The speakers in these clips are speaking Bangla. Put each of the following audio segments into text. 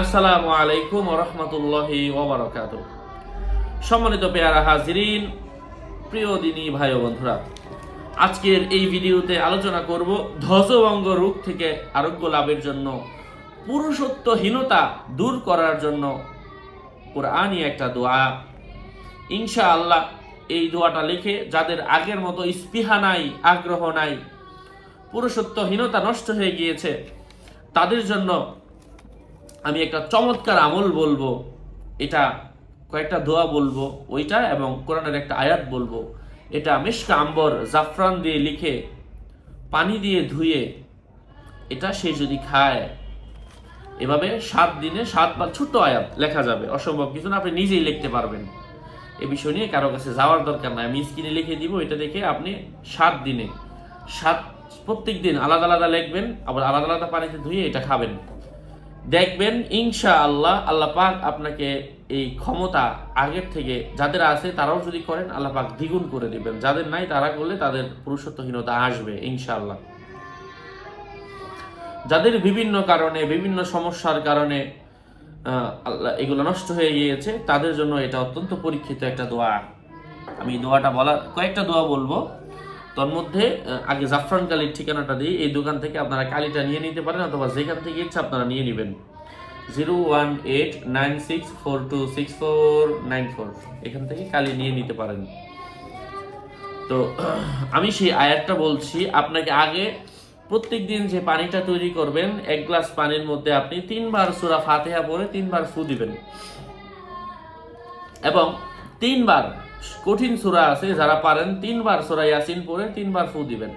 আসসালামু আলাইকুম রহমতুল্লাহি ওবরাকাত সম্মানিত পেয়ারা হাজিরিন, প্রিয় দিনী ভাই বন্ধুরা, আজকের এই ভিডিওতে আলোচনা করব ধ্বজভঙ্গ রোগ থেকে আরোগ্য লাভের জন্য, পুরুষত্বহীনতা দূর করার জন্য কোরআনই একটা দোয়া। ইনশা আল্লাহ এই দোয়াটা লিখে যাদের আগের মতো স্পৃহা নাই, আগ্রহ নাই, পুরুষত্বহীনতা নষ্ট হয়ে গিয়েছে, তাদের জন্য আমি একটা চমৎকার আমল বলব, এটা কয়েকটা দোয়া বলব, ওইটা এবং কোরআনের একটা আয়াত বলব। এটা মিশকা আম্বর জাফরান দিয়ে লিখে, পানি দিয়ে ধুয়ে, এটা সে যদি খায়, এভাবে সাত দিনে সাতবার ছোট্ট আয়াত লেখা যাবে। অসম্ভব কিছু না, আপনি নিজেই লিখতে পারবেন। এ বিষয় নিয়ে কারও কাছে যাওয়ার দরকার নাই। আমি স্ক্রিনে লিখে দিব, এটা দেখে আপনি সাত দিনে, সাত প্রত্যেক দিন আলাদা আলাদা লিখবেন, আবার আলাদা আলাদা পানিতে ধুয়ে এটা খাবেন। দেখবেন ইনশা আল্লাহ আল্লাহ পাক আপনাকে এই ক্ষমতা আগের থেকে যাদের আছে তারাও যদি করেন, আল্লাহ পাক দ্বিগুণ করে দিবেন। যাদের নাই তারা করলে তাদের পুরুষত্বহীনতা আসবে, ইনশাআল্লাহ। যাদের বিভিন্ন কারণে, বিভিন্ন সমস্যার কারণে এগুলো নষ্ট হয়ে গিয়েছে, তাদের জন্য এটা অত্যন্ত পরীক্ষিত একটা দোয়া। আমি দোয়াটা বলার, কয়েকটা দোয়া বলব। তোর মধ্যে আগে জাফরান কালির ঠিকানাটা দিয়ে এই দোকান থেকে আপনারা কালিটা নিয়ে নিতে পারেন অথবা যেখান থেকে ইচ্ছা আপনারা নিয়ে নেবেন। Zero one eight nine six four two six four nine four. এখান থেকে কালি নিয়ে নিতে পারেন। তো, আমি সেই আয়াতটা বলছি, আপনাকে আগে প্রত্যেক দিন যে পানিটা তৈরি করবেন, এক গ্লাস পানির মধ্যে আপনি তিনবার সুরা ফাতেহা পরে তিনবার ফু দিবেন। এবং তিনবার কঠিন সুরা আছে, যারা পারেন তিনবার সুরা ইয়াসিন পরে তিনবার ফু দিবেন।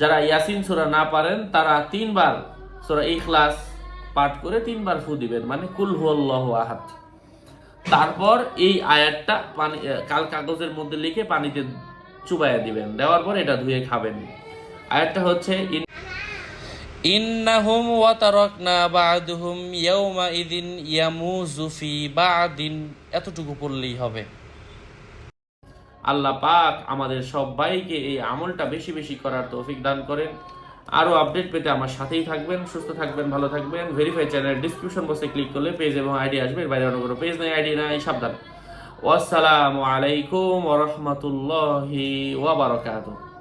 যারা ইয়াসিন সুরা না পারেন, তারা তিনবার সুরা ইখলাস পাঠ করে তিনবার ফু দিবেন মানে কুল হুয়াল্লাহু আহাদ। তারপর এই আয়াতটা পানি কাল কাগজের মধ্যে লিখে পানিতে চুবাইয়া দিবেন, দেওয়ার পর এটা ধুয়ে খাবেন। আয়াতটা হচ্ছে, ইন ইন্নাহুম ওয়া তারাকনা বা'দুহুম ইয়াওমা ইদিন ইয়ামুজু ফি বা'দিন। এতটুকু পড়লেই হবে। আল্লাহ পাক আমাদের সবাইকে এই আমলটা বেশি বেশি করার তৌফিক দান করেন। আরও আপডেট পেতে আমার সাথেই থাকবেন, সুস্থ থাকবেন, ভালো থাকবেন। ভেরিফাই চ্যানেল ডিসক্রিপশন বক্সে ক্লিক করলে পেজ এবং আইডি আসবে বাইরে অন্য কোনো পেজ নেই আইডি নাই, সাবধান। ওয়াসসালামু আলাইকুম ওয়া রাহমাতুল্লাহি ওয়া বারাকাতুহু।